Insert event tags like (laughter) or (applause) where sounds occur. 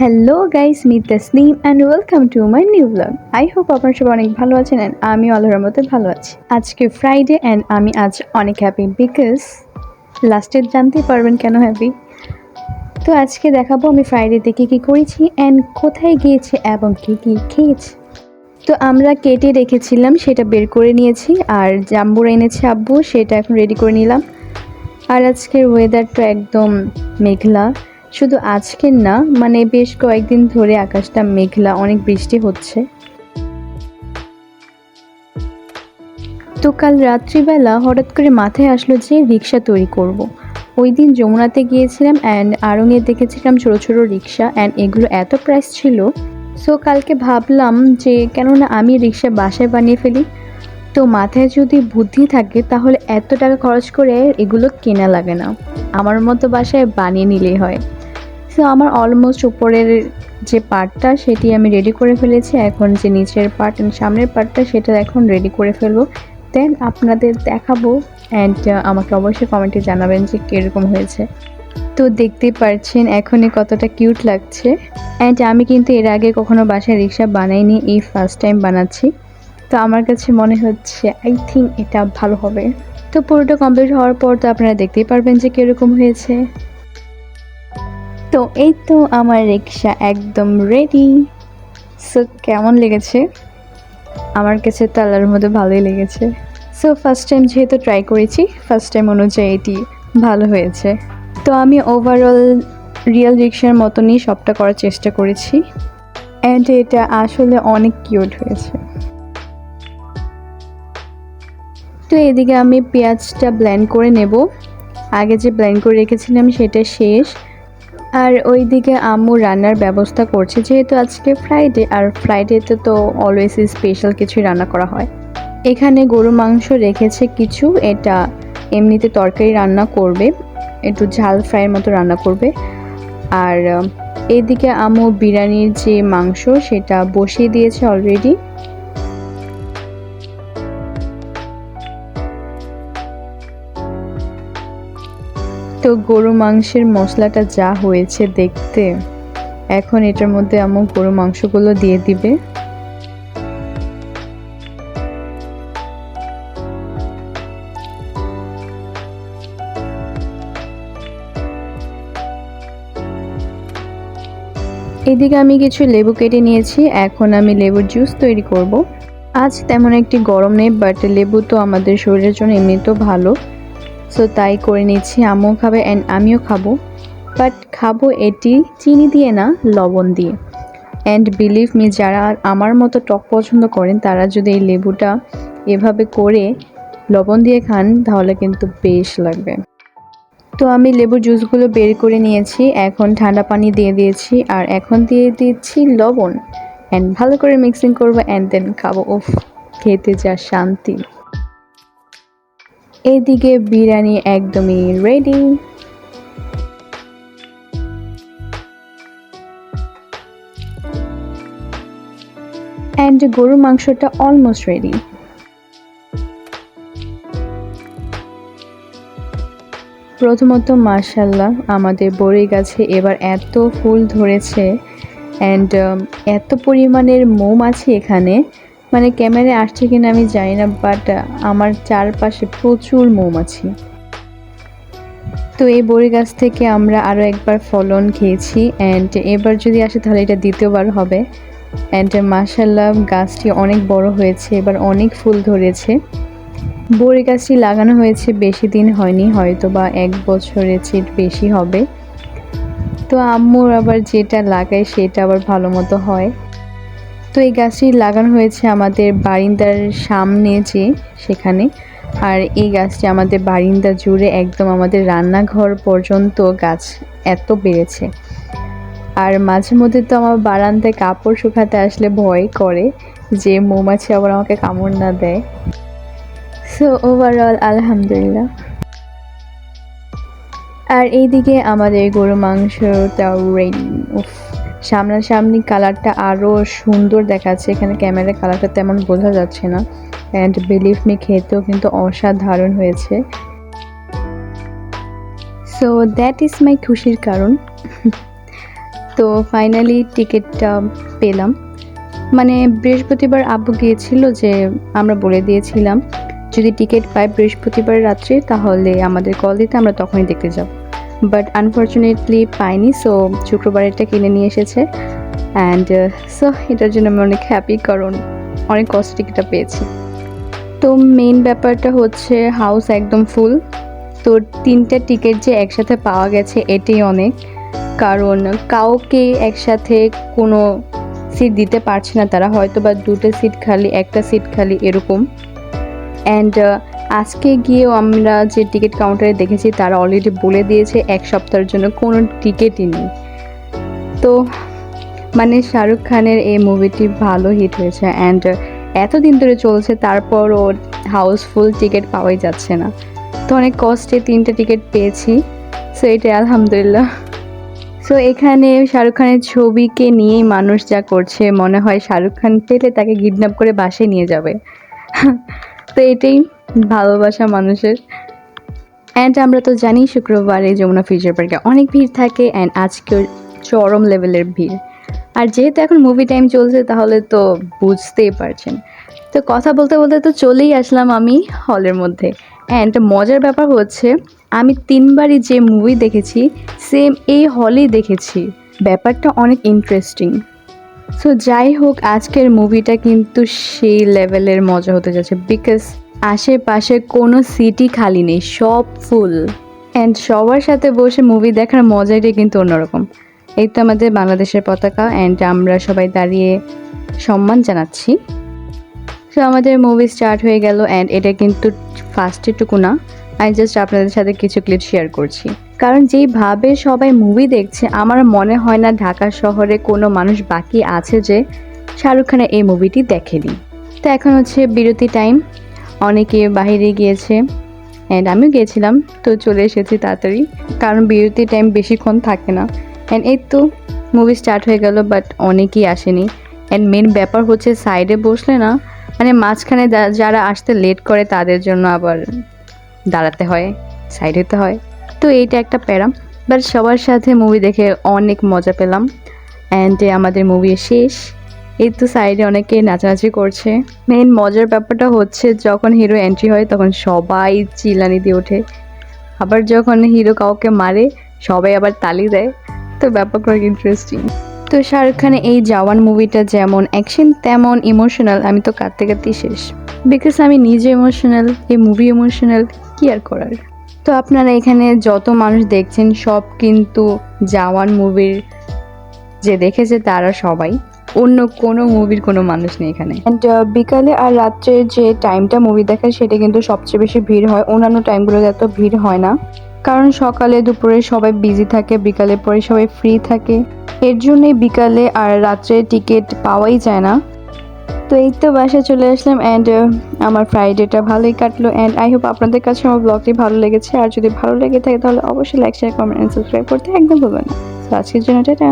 Hello guys me Tasnim and welcome to my new blog I hope আপনার সবাই অনেক ভালো আছেন অ্যান্ড আমি আল্লাহর মতো ভালো আছি। আজকে ফ্রাইডে অ্যান্ড আমি আজ অনেক হ্যাপি বিকজ লাস্টে জানতেই পারবেন কেন হ্যাপি তো আজকে দেখাবো আমি ফ্রাইডে কী কী করেছি অ্যান্ড কোথায় গিয়েছি এবং কী কী খেয়েছি। তো আমরা কেটে রেখেছিলাম, সেটা বের করে নিয়েছি আর জাম্বুর এনেছে আব্বু, সেটা এখন রেডি করে নিলাম। আর আজকের ওয়েদারটা একদম মেঘলা। শুধু আজকের না মানে বেশ কয়েকদিন ধরে আকাশটা মেঘলা, অনেক বৃষ্টি হচ্ছে। তো কাল রাত্রিবেলা হঠাৎ করে মাথায় আসলো যে রিক্সা তৈরি করব। ওই দিন যমুনাতে গিয়েছিলাম অ্যান্ড আড়ঙে দেখেছিলাম ছোটো ছোটো রিক্সা অ্যান্ড এগুলো এত প্রাইস ছিল। সো কালকে ভাবলাম যে কেননা আমি রিক্সা বাসায় বানিয়ে ফেলি, তো মাথায় যদি বুদ্ধি থাকে তাহলে এত টাকা খরচ করে এগুলো কেনা লাগে না। আমার মতো বাসায় বানিয়ে নিলেই হয়। সো আমার অলমোস্ট উপরের যে পার্টটা সেটি আমি রেডি করে ফেলেছি। এখন যে নিচের পার্ট সামনের পার্টটা সেটা এখন রেডি করে ফেলব। দেন আপনাদের দেখাবো অ্যান্ড আমাকে অবশ্যই কমেন্টে জানাবেন যে কীরকম হয়েছে। তো দেখতেই পারছেন এখনই কতটা কিউট লাগছে। অ্যান্ড আমি কিন্তু এর আগে কখনো বাসায় রিক্সা বানাইনি, এই ফার্স্ট টাইম বানাচ্ছি। তো আমার কাছে মনে হচ্ছে আই থিঙ্ক এটা ভালো হবে। তো পুরোটা কমপ্লিট হওয়ার পর তো আপনারা দেখতেই পারবেন যে কীরকম হয়েছে। তো এই তো আমার রিক্সা একদম রেডি সো কেমন লেগেছে? আমার কাছে তো আল্লাহর মধ্যে ভালোই লেগেছে। সো ফার্স্ট টাইম যেহেতু ট্রাই করেছি ফার্স্ট টাইম অনুযায়ী এটি ভালো হয়েছে। তো আমি ওভারঅল রিয়েল রিক্সার মতনই সবটা করার চেষ্টা করেছি। অ্যান্ড এটা আসলে অনেক কিউট হয়েছে। তো এদিকে আমি পেঁয়াজটা ব্ল্যান্ড করে নেব। আগে যে ব্লেন্ড করে রেখেছিলাম সেটা শেষ। আর ওইদিকে আম্মু রান্নার ব্যবস্থা করছে, যেহেতু আজকে ফ্রাইডে আর ফ্রাইডেতে তো অলওয়েজ স্পেশাল কিছু রান্না করা হয়। এখানে গরু মাংস রেখেছে কিছু, এটা এমনিতে তরকারি রান্না করবে, একটু ঝাল ফ্রাইয়ের মতো রান্না করবে। আর, এদিকে আম্মু বিরিয়ানির যে মাংস, সেটা বসিয়ে দিয়েছে অলরেডি তো গরু মাংসের মশলাটা যা হয়েছে দেখতে, এখন এটার মধ্যে আমার গরু মাংসগুলো দিয়ে দিবে। এদিকে আমি কিছু লেবু কেটে নিয়েছি, এখন আমি লেবুর জুস তৈরি করব। আজ তেমন একটি গরম নেই বাট লেবু তো আমাদের শরীরের জন্য এমনিতেও ভালো। সো তাই করে নিচ্ছি। আমিও খাবে অ্যান্ড আমিও খাব। বাট খাব এটি চিনি দিয়ে না, লবণ দিয়ে। অ্যান্ড বিলিভ মি যারা আমার মতো টক পছন্দ করেন, তারা যদি এই লেবুটা এভাবে করে লবণ দিয়ে খান, তাহলে কিন্তু বেশ লাগবে। তো আমি লেবুর জুসগুলো বের করে নিয়েছি। এখন ঠান্ডা পানি দিয়ে দিয়েছি। আর এখন দিয়ে দিচ্ছি লবণ। অ্যান্ড ভালো করে মিক্সিং করব অ্যান্ড দেন খাব। উফ, খেতে যা শান্তি। এদিকে বিরিয়ানি একদমই রেডি অ্যান্ড গরুর মাংসটা অলমোস্ট রেডি প্রথমত মার্শাল্লাহ আমাদের বড়ই গাছে এবার এত ফুল ধরেছে। অ্যান্ড এত পরিমাণের মোম আছে এখানে। মানে ক্যামেরায় আসছে কিনা আমি জানি না বাট আমার চারপাশে প্রচুর মৌমাছি। তো এই বড়ি গাছ থেকে আমরা আরও একবার ফলন খেয়েছি অ্যান্ড এবার যদি আসে তাহলে এটা দ্বিতীয়বার হবে। অ্যান্ড মাসাল্লাহ গাছটি অনেক বড় হয়েছে, এবার অনেক ফুল ধরেছে। বড়ি গাছটি লাগানো হয়েছে, বেশি দিন হয়নি হয়তো বা এক বছরের চেয়ে বেশি হবে। তো আম্মুর আবার যেটা লাগায় সেটা আবার ভালো মতো হয়। তো এই গাছটি লাগানো হয়েছে আমাদের বারিন্দার সামনে যে সেখানে। আর এই গাছটি আমাদের বারিন্দা জুড়ে একদম আমাদের রান্নাঘর পর্যন্ত গাছ এত বেড়েছে। আর মাঝে মধ্যে তো আমার বারান্দায় কাপড় শুকাতে আসলে ভয় করে যে মৌমাছি আবার আমাকে কামড় না দেয়। সো ওভারঅল আলহামদুলিল্লাহ। আর এইদিকে আমাদের গরু মাংসটাও রেডি উফ। সামনাসামনি কালারটা আরও সুন্দর দেখাচ্ছে। এখানে ক্যামেরার কালারটা তেমন বোঝা যাচ্ছে না। অ্যান্ড বিলিভ মি খেতেও কিন্তু অসাধারণ হয়েছে। সো দ্যাট ইজ মাই খুশির কারণ। তো ফাইনালি টিকিটটা পেলাম। মানে বৃহস্পতিবার আব্বু গিয়েছিল যে, আমরা বলে দিয়েছিলাম, যদি টিকিট পাই বৃহস্পতিবার রাত্রে, তাহলে আমাদের কল দিতে, আমরা তখনই দেখতে যাব। বাট আনফর্চুনেটলি পাইনি সো শুক্রবার এটা কিনে নিয়ে এসেছে। অ্যান্ড সো এটার জন্য আমি অনেক হ্যাপি কারণ অনেক কষ্ট টিকিটটা পেয়েছি। তো মেইন ব্যাপারটা হচ্ছে হাউস একদম ফুল তো তিনটা টিকিট যে একসাথে পাওয়া গেছে এটাই অনেক। কারণ কাউকে একসাথে কোনো সিট দিতে পারছে না তারা হয়তো বা দুটো সিট খালি, একটা সিট খালি এরকম। অ্যান্ড আজকে গিয়েও আমরা যে টিকিট কাউন্টারে দেখেছি, তারা অলরেডি বলে দিয়েছে এক সপ্তাহের জন্য কোনো টিকিটই নেই। তো মানে শাহরুখ খানের এই মুভিটি ভালো হিট হয়েছে অ্যান্ড এতদিন ধরে চলছে, তারপর ওর হাউসফুল টিকিট পাওয়াই যাচ্ছে না। তো অনেক কষ্টে তিনটে টিকিট পেয়েছি সো এটাই আলহামদুলিল্লাহ। সো এখানে শাহরুখ খানের ছবিকে নিয়েই মানুষ যা করছে, মনে হয় শাহরুখ খান পেলে তাকে কিডন্যাপ করে বাসায় নিয়ে যাবে। (laughs) তো এটাই। ভালোবাসা মানুষের। অ্যান্ড আমরা তো জানি শুক্রবারে যমুনা ফিউচার পার্কে অনেক ভিড় থাকে অ্যান্ড আজকেও চরম লেভেলের ভিড়। আর যেহেতু এখন মুভি টাইম চলছে, তাহলে তো বুঝতেই পারছেন। তো কথা বলতে বলতে তো চলেই আসলাম আমি হলের মধ্যে। অ্যান্ড মজার ব্যাপার হচ্ছে, আমি তিনবারই যে মুভি দেখেছি সেম এই হলেই দেখেছি। ব্যাপারটা অনেক ইন্টারেস্টিং সো যাই হোক, আজকের মুভিটা কিন্তু সেই লেভেলের মজা হতে যাচ্ছে। বিকজ আশেপাশে কোনো সিটি খালি নেই, সব ফুল। অ্যান্ড সবার সাথে বসে মুভি দেখার মজাটাই কিন্তু অন্যরকম। এই তো আমাদের বাংলাদেশের পতাকা অ্যান্ড আমরা সবাই দাঁড়িয়ে সম্মান জানাচ্ছি। সো আমাদের মুভি স্টার্ট হয়ে গেল অ্যান্ড এটা কিন্তু ফার্স্টেটুকু না। আমি জাস্ট আপনাদের সাথে কিছু ক্লিপ শেয়ার করছি। কারণ যেইভাবে সবাই মুভি দেখছে, আমার মনে হয় না ঢাকা শহরে কোনো মানুষ বাকি আছে যে শাহরুখ খানের এই মুভিটি দেখেনি। তো এখন হচ্ছে বিরতি টাইম অনেকে বাইরে গিয়েছে। অ্যান্ড আমিও গিয়েছিলাম, তো চলে এসেছি তাড়াতাড়ি। কারণ বিরতি টাইম বেশিক্ষণ থাকে না। অ্যান্ড এই তো মুভি স্টার্ট হয়ে গেল বাট অনেকেই আসেনি। অ্যান্ড মেন ব্যাপার হচ্ছে সাইডে বসলে না মানে মাঝখানে যারা আসতে লেট করে তাদের জন্য আবার দাঁড়াতে হয় সাইড হতে হয়। তো এইটা একটা প্যারা। বাট সবার সাথে মুভি দেখে অনেক মজা পেলাম। অ্যান্ড আমাদের মুভি শেষ। এই তো সাইডে অনেকে নাচানাচি করছে। মেন মজার ব্যাপারটা হচ্ছে যখন হিরো এন্ট্রি হয় তখন সবাই চিল্লানি দিয়ে ওঠে। আবার যখন হিরো কাউকে মারে, সবাই আবার তালি দেয়। তো ব্যাপারটা ইন্টারেস্টিং তো শাহরুখ খানের এই জওয়ান মুভিটা যেমন অ্যাকশন তেমন ইমোশনাল আমি তো কাঁদতে কাঁদতেই শেষ। বিকজ আমি নিজে ইমোশনাল এই মুভি ইমোশনাল কি আর করার? তো আপনারা এখানে যত মানুষ দেখছেন, সব কিন্তু জওয়ান মুভির যে দেখেছে তারা সবাই। অন্য কোনো মুভির কোনো মানুষ নেই এখানে। অ্যান্ড বিকালে আর রাত্রে যে টাইমটা মুভি দেখায় সেটা কিন্তু সবচেয়ে বেশি ভিড় হয়। অন্যান্য টাইমগুলোতে এত ভিড় হয় না। কারণ সকালে দুপুরে সবাই বিজি থাকে, বিকালে পরে সবাই ফ্রি থাকে। এর জন্যই বিকালে আর রাত্রে টিকিট পাওয়াই যায় না। তো এই তো বাসায় চলে আসলাম অ্যান্ড আমার ফ্রাইডেটা ভালোই কাটলো। অ্যান্ড আই হোপ আপনাদের কাছে আমার ব্লগটি ভালো লেগেছে। আর যদি ভালো লেগে থাকে, তাহলে অবশ্যই লাইক শেয়ার কমেন্ট সাবস্ক্রাইব করতে একদম ভুলবেন আজকের জন্য, টাটা!